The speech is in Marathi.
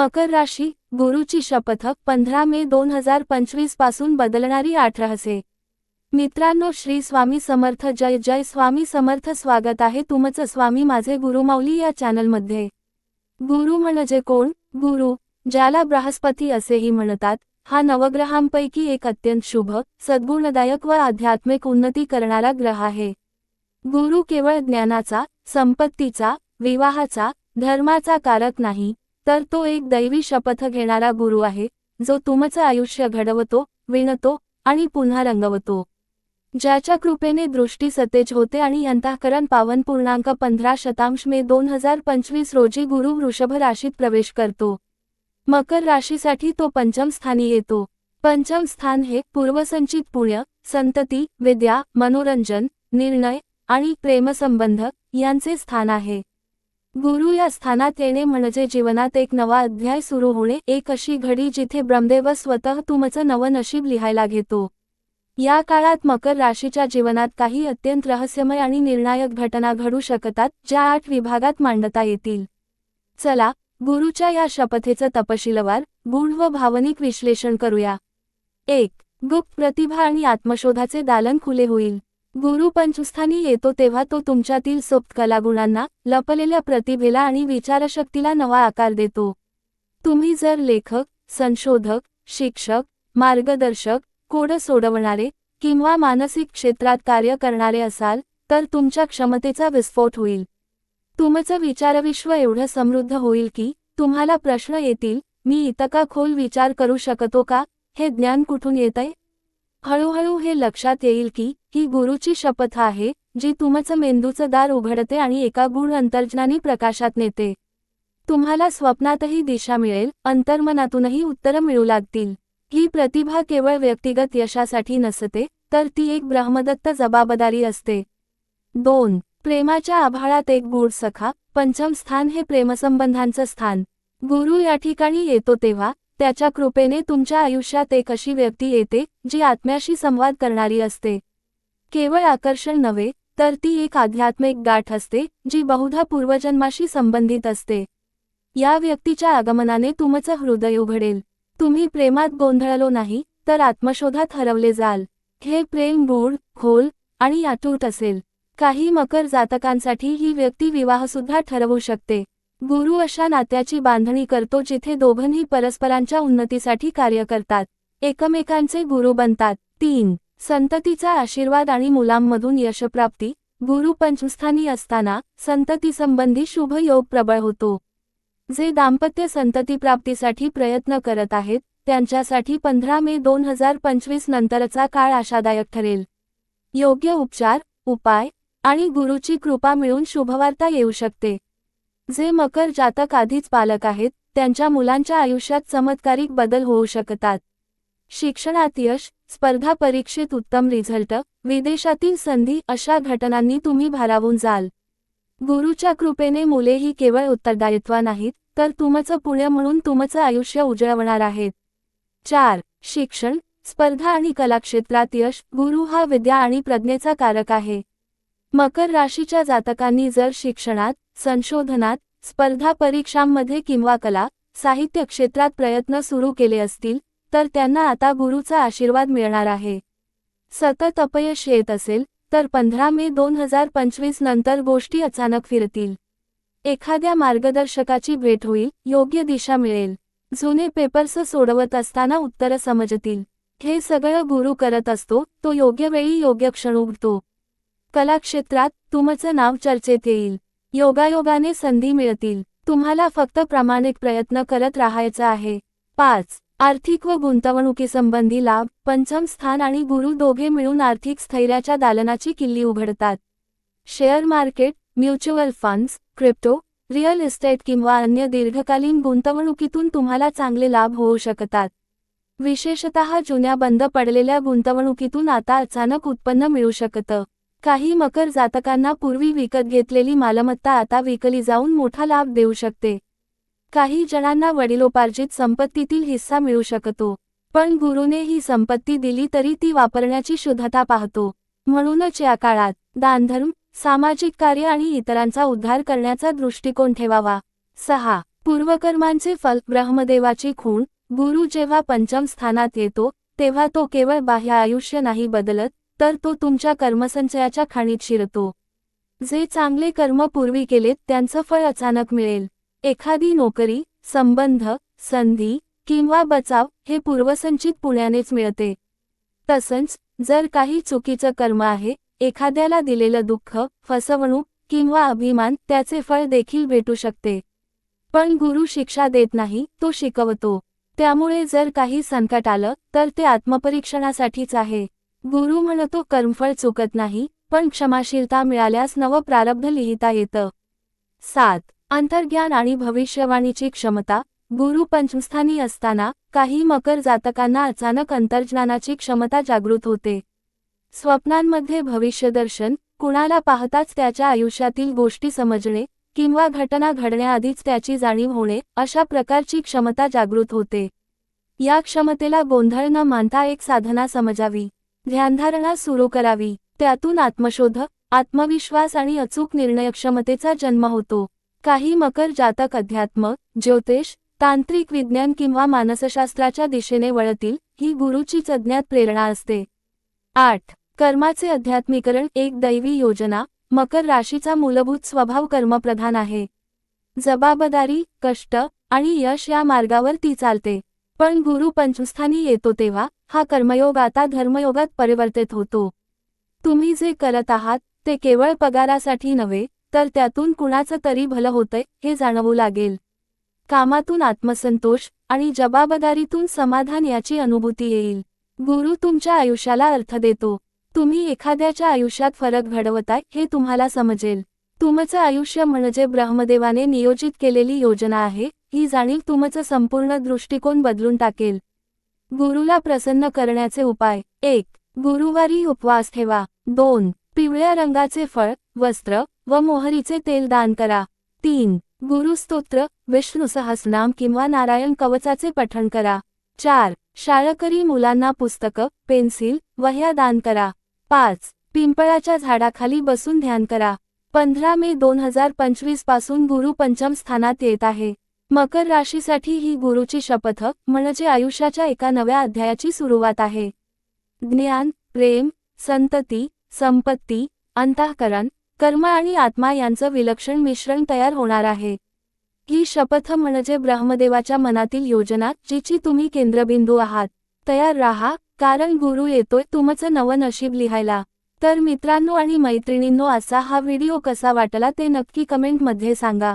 मकर राशी गुरुची शपथ पंधरा मे दोन हजार पंचवीसपासून बदलणारी आठ रहसे. मित्रांनो श्री स्वामी समर्थ जय जय स्वामी समर्थ स्वागत आहे तुमचं स्वामी माझे गुरुमाऊली या चॅनलमध्ये. गुरु म्हणजे कोण? गुरु ज्याला बृहस्पती असेही म्हणतात. हा नवग्रहांपैकी एक अत्यंत शुभ सद्गुणदायक व आध्यात्मिक उन्नती करणारा ग्रह आहे. गुरु केवळ ज्ञानाचा संपत्तीचा विवाहाचा धर्माचा कारक नाही तर तो एक दैवी शपथ घेणारा गुरु आहे जो तुमचं आयुष्य घडवतो विणतो आणि पुन्हा रंगवतो. ज्याच्या कृपेने दृष्टी सतेज होते आणि अंतःकरण पावन पूर्णांक पंधरा शतांश मे दोन हजार पंचवीस रोजी गुरु वृषभ राशीत प्रवेश करतो. मकर राशीसाठी तो पंचम स्थानी येतो. पंचम स्थान हे पूर्वसंचित पुण्य संतती विद्या मनोरंजन निर्णय आणि प्रेमसंबंध यांचे स्थान आहे. गुरु या स्थानात येणे म्हणजे जीवनात एक नवा अध्याय सुरू होणे. एक अशी घडी जिथे ब्रह्मदेव स्वतः तुमचं नवं नशीब लिहायला घेतो. या काळात मकर राशीच्या जीवनात काही अत्यंत रहस्यमय आणि निर्णायक घटना घडू शकतात ज्या आठ विभागात मांडता येतील. चला गुरुच्या या शपथेचं तपशीलवार गूढ व भावनिक विश्लेषण करूया. एक गुप्त प्रतिभा आणि आत्मशोधाचे दालन खुले होईल. गुरु पंचस्थानी येतो तेव्हा तो तुमच्यातील सोप्त कलागुणांना लपलेल्या प्रतिभेला आणि विचारशक्तीला नवा आकार देतो. तुम्ही जर लेखक संशोधक शिक्षक मार्गदर्शक कोड सोडवणारे किंवा मानसिक क्षेत्रात कार्य करणारे असाल तर तुमच्या क्षमतेचा विस्फोट होईल. तुमचं विचारविश्व एवढं समृद्ध होईल की तुम्हाला प्रश्न येतील मी इतका खोल विचार करू शकतो का? हे ज्ञान कुठून येतंय? हळूहळू हे लक्षात येईल की ही गुरुची शपथ आहे जी तुमचं मेंदूचं दार उघडते आणि एका गुण अंतर्जनानी प्रकाशात नेते. तुम्हाला स्वप्नातही दिशा मिळेल अंतर्मनातूनही उत्तरं मिळू लागतील. ही प्रतिभा केवळ व्यक्तिगत यशासाठी नसते तर ती एक ब्रह्मदत्त जबाबदारी असते. दोन प्रेमाच्या आभाळात एक गूढ सखा पंचम स्थान हे प्रेमसंबंधांचं स्थान. गुरु या ठिकाणी येतो तेव्हा त्याच्या कृपेने तुमच्या आयुष्यात एक अशी व्यक्ती येते जी आत्म्याशी संवाद करणारी असते. केवळ आकर्षण नव्हे तर ती एक आध्यात्मिक गाठ असते जी बहुधा पूर्वजन्माशी संबंधित असते. या व्यक्तीच्या आगमनाने तुमचं हृदय उघडेल. तुम्ही प्रेमात गोंधळलो नाही तर आत्मशोधात हरवले जाल. हे प्रेम गूढ खोल आणि आतूट असेल. काही मकर जातकांसाठी ही व्यक्ती विवाहसुद्धा ठरवू शकते. गुरु अशा नात्याची बांधणी करतो जिथे दोघंही परस्परांच्या उन्नतीसाठी कार्य करतात. एकमेकांचे गुरु बनतात. तीन. संततीचा आशीर्वाद आणि मुलांमधून यशप्राप्ती. गुरु पंचस्थानी असताना संततीसंबंधी शुभ योग प्रबळ होतो. जे दाम्पत्य संततीप्राप्तीसाठी प्रयत्न करत आहेत त्यांच्यासाठी पंधरा मे दोन हजार पंचवीस नंतरचा काळ आशादायक ठरेल. योग्य उपचार उपाय आणि गुरुची कृपा मिळून शुभवार्ता येऊ शकते. जे मकर जातक आधीच पालक आहेत त्यांच्या मुलांच्या आयुष्यात चमत्कारिक बदल होऊ शकतात. शिक्षणात यश स्पर्धा परीक्षेत उत्तम रिझल्ट विदेशातील संधी अशा घटनांनी तुम्ही भारावून जाल. गुरुच्या कृपेने मुले ही केवळ उत्तरदायित्व नाहीत तर तुमचं पुण्य म्हणून तुमचं आयुष्य उजळवणार आहेत. चार शिक्षण स्पर्धा आणि कलाक्षेत्रात यश गुरु हा विद्या आणि प्रज्ञेचा कारक आहे. मकर राशीच्या जातकांनी जर शिक्षणात संशोधनात स्पर्धा परीक्षांमध्ये किंवा कला साहित्य क्षेत्रात प्रयत्न सुरू केले असतील तर त्यांना आता गुरुचा आशीर्वाद मिळणार आहे. सतत अपयश येत असेल तर पंधरा मे दोन हजार पंचवीस नंतर गोष्टी अचानक फिरतील. एखाद्या मार्गदर्शकाची भेट होईल योग्य दिशा मिळेल. जुने पेपर्स सोडवत असताना उत्तरं समजतील. हे सगळं गुरु करत असतो तो योग्य वेळी योग्य क्षण उघडतो कलाक्षेत्रात तुमचं नाव चर्चेत येईल. योगायोगाने संधी मिळतील. तुम्हाला फक्त प्रामाणिक प्रयत्न करत राहायचा आहे. पाच. आर्थिक व गुंतवणुकीसंबंधी लाभ. पंचम स्थान आणि गुरु दोघे मिळून आर्थिक स्थैर्याच्या दालनाची किल्ली उघडतात. Share market mutual funds crypto real estate किंवा अन्य दीर्घकालीन गुंतवणुकीतून तुम्हाला चांगले लाभ होऊ शकतात. विशेषतः जुन्या बंद पडलेल्या गुंतवणुकीतून आता अचानक उत्पन्न मिळू शकतं. काही मकर जातकांना पूर्वी विकत घेतलेली मालमत्ता आता विकली जाऊन मोठा लाभ देऊ शकते. काही जणांना वडिलोपार्जित संपत्तीतील हिस्सा मिळू शकतो पण गुरुने ही संपत्ती दिली तरी ती वापरण्याची शुद्धता पाहतो. म्हणूनच या काळात दानधर्म सामाजिक कार्य आणि इतरांचा उद्धार करण्याचा दृष्टिकोन ठेवावा. सहा. पूर्वकर्मांचे फल ब्रह्मदेवाची खूण. गुरु जेव्हा पंचम स्थानात येतो तेव्हा तो केवळ बाह्य आयुष्य नाही बदलत तर तो तुमच्या कर्मसंचयाच्या खाणीत शिरतो. जे चांगले कर्म पूर्वी केलेत त्यांचं फळ अचानक मिळेल. एखादी नोकरी संबंध संधी किंवा बचाव हे पूर्वसंचित पुण्यानेच मिळते. तसंच जर काही चुकीचं कर्म आहे एखाद्याला दिलेलं दुःख फसवणूक किंवा अभिमान त्याचे फळ देखील भेटू शकते. पण गुरु शिक्षा देत नाही तो शिकवतो. त्यामुळे जर काही संकट आलं तर ते आत्मपरीक्षणासाठीच आहे. गुरु म्हणतो कर्मफळ चुकत नाही पण क्षमाशीलता मिळाल्यास नवं प्रारब्ध लिहिता येतं. सात. अंतर्ज्ञान आणि भविष्यवाणीची क्षमता. गुरु पंचमस्थानी असताना काही मकर जातकांना अचानक अंतर्ज्ञानाची क्षमता जागृत होते. स्वप्नांमध्ये भविष्यदर्शन कुणाला पाहताच त्याच्या आयुष्यातील गोष्टी समजणे किंवा घटना घडण्याआधीच त्याची जाणीव होणे अशा प्रकारची क्षमता जागृत होते. या क्षमतेला गोंधळ न मानता एक साधना समजावी. ध्यानधारणा सुरू करावी. त्यातून आत्मशोध आत्मविश्वास आणि अचूक निर्णयक्षमतेचा जन्म होतो. काही मकर जातक अध्यात्म ज्योतिष तांत्रिक विज्ञान किंवा मानसशास्त्राच्या दिशेने वळतील ही गुरुचीच अज्ञात प्रेरणा असते. आठ. कर्माचे अध्यात्मीकरण एक दैवी योजना मकर राशीचा मूलभूत स्वभाव कर्मप्रधान आहे. जबाबदारी कष्ट आणि यश या मार्गावर ती चालते. पण गुरु पंचस्थानी येतो तेव्हा हा कर्मयोग आता धर्मयोगात परिवर्तित होतो. तुम्ही जे करत आहात ते केवळ पगारासाठी नव्हे तर त्यातून कुणाचं तरी भलं होतंय हे जाणवू लागेल. कामातून आत्मसंतोष आणि जबाबदारीतून समाधान याची अनुभूती येईल. गुरु तुमच्या आयुष्याला अर्थ देतो. तुम्ही एखाद्याच्या आयुष्यात फरक घडवताय हे तुम्हाला समजेल. तुमचं आयुष्य म्हणजे ब्रह्मदेवाने नियोजित केलेली योजना आहे ही जाणीव तुमचं संपूर्ण दृष्टिकोन बदलून टाकेल. गुरुला प्रसन्न करण्याचे उपाय. एक गुरुवारी उपवास ठेवा. दोन पिवळ्या रंगाचे फळ वस्त्र व मोहरीचे तेल दान करा. तीन गुरुस्तोत्र विष्णू सहस्रनाम किंवा नारायण कवचाचे पठण करा. चार शाळकरी मुलांना पुस्तकं पेन्सिल वह्या दान करा. पाच पिंपळाच्या झाडाखाली बसून ध्यान करा. पंधरा मे दोन हजार पंचवीसपासून गुरु पंचम स्थानात येत आहे. मकर राशीसाठी ही गुरुची शपथ म्हणजे आयुष्याच्या एका नव्या अध्यायाची सुरुवात आहे. ज्ञान प्रेम संतती संपत्ती अंतःकरण कर्म आणि आत्मा यांचं विलक्षण मिश्रण तयार होणार आहे. ही शपथ म्हणजे ब्रह्मदेवाच्या मनातील योजना जिची तुम्ही केंद्रबिंदू आहात. तयार राहा कारण गुरु येतोय तुमचं नवं नशीब लिहायला. तर मित्रांनो आणि मैत्रिणींनो असा हा व्हिडिओ कसा वाटला ते नक्की कमेंटमध्ये सांगा.